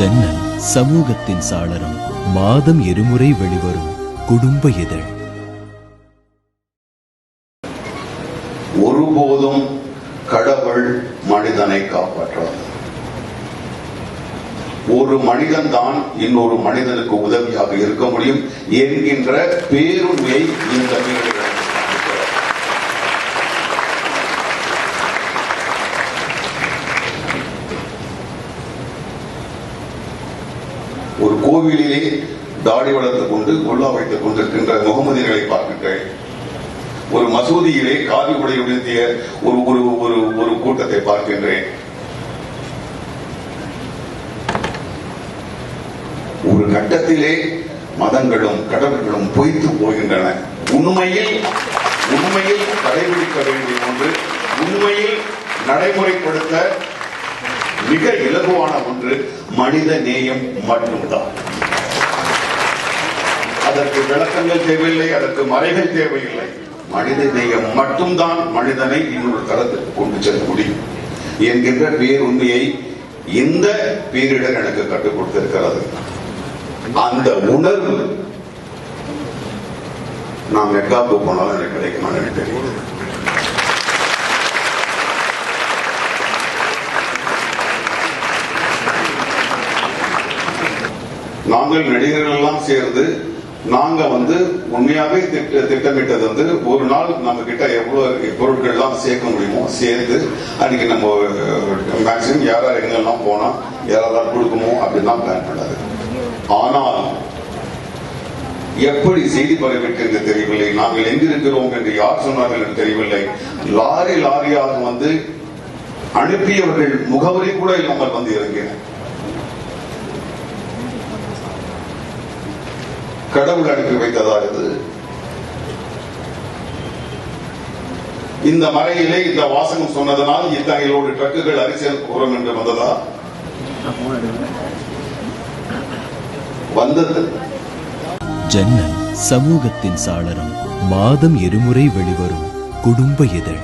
ஜன்னல் சமூகத்தின் சாளரம் மாதம் இருமுறை வெளிவரும் குடும்ப இதழ். ஒருபோதும் கடவுள் மனிதனை காப்பாற்றாது. ஒரு மனிதன் தான் இன்னொரு மனிதனுக்கு உதவியாக இருக்க முடியும் என்கின்ற பேருண்மையை இந்த வீடு ஒரு கோவிலிலே தாடி வளர்த்துக் கொண்டு கொல்லா வைத்துக் கொண்டிருக்கின்ற முகமதியர்களை பார்க்கின்றேன். ஒரு மசூதியிலே காவி உடை உடுத்திய ஒரு ஒரு ஒரு ஒரு கூட்டத்தை பார்க்கின்றேன். ஒரு கட்டத்திலே மதங்களும் கடவுள்களும் பொய்த்து போகின்றன. உண்மையில் உண்மையில் கடைபிடிக்க வேண்டிய ஒன்று உண்மையில் நடைமுறைப்படுத்த மிக இலகுவான ஒன்று மனித நேயம் மட்டும்தான். அதற்கு விளக்கங்கள் தேவையில்லை அதற்கு மறைகள் தேவையில்லை. மனித நேயம் மட்டும்தான் மனிதனை இன்னொரு தளத்திற்கு கொண்டு செல்ல முடியும் என்கின்ற பேருண்மையை இந்த பேரிடர் எனக்கு கற்றுக் கொடுத்திருக்கிறது. அந்த உணர்வு நான் மெட்காப்பு போனாலும் எனக்கு கிடைக்குமா எனக்கு தெரியும். நாங்கள் நடிகர்கள் எல்லாம் சேர்ந்து நாங்க வந்து உண்மையாவே திட்ட திட்டமிட்டது வந்து ஒரு நாள் நம்ம கிட்ட எவ்வளவு பொருட்கள் எல்லாம் சேர்க்க முடியுமோ சேர்த்து அன்னைக்கு நம்ம மேக்சிமம் யாரா எங்கெல்லாம் போனா யாராவது கொடுக்குமோ அப்படிதான் பிளான் பண்ணாரு. ஆனால் எப்படி செய்தி பரவிட்டு என்று தெரியவில்லை நாங்கள் எங்கிருக்கிறோம் என்று யார் சொன்னார்கள் என்று தெரியவில்லை. லாரி லாரியாக வந்து அனுப்பியவர்கள் முகவரி கூட இல்லாமல் வந்து இறங்கின கடவுள் அனுப்பி வைத்ததா இது. இந்த மலையிலே இந்த வாசகம் சொன்னதனால் இத்தகையோடு ட்ரக்குகள் அரிசியல் போகிறோம் என்று வந்ததா? வந்தது. ஜன்னல் சமூகத்தின் சாளரம் மாதம் இருமுறை வெளிவரும் குடும்ப இதழ்.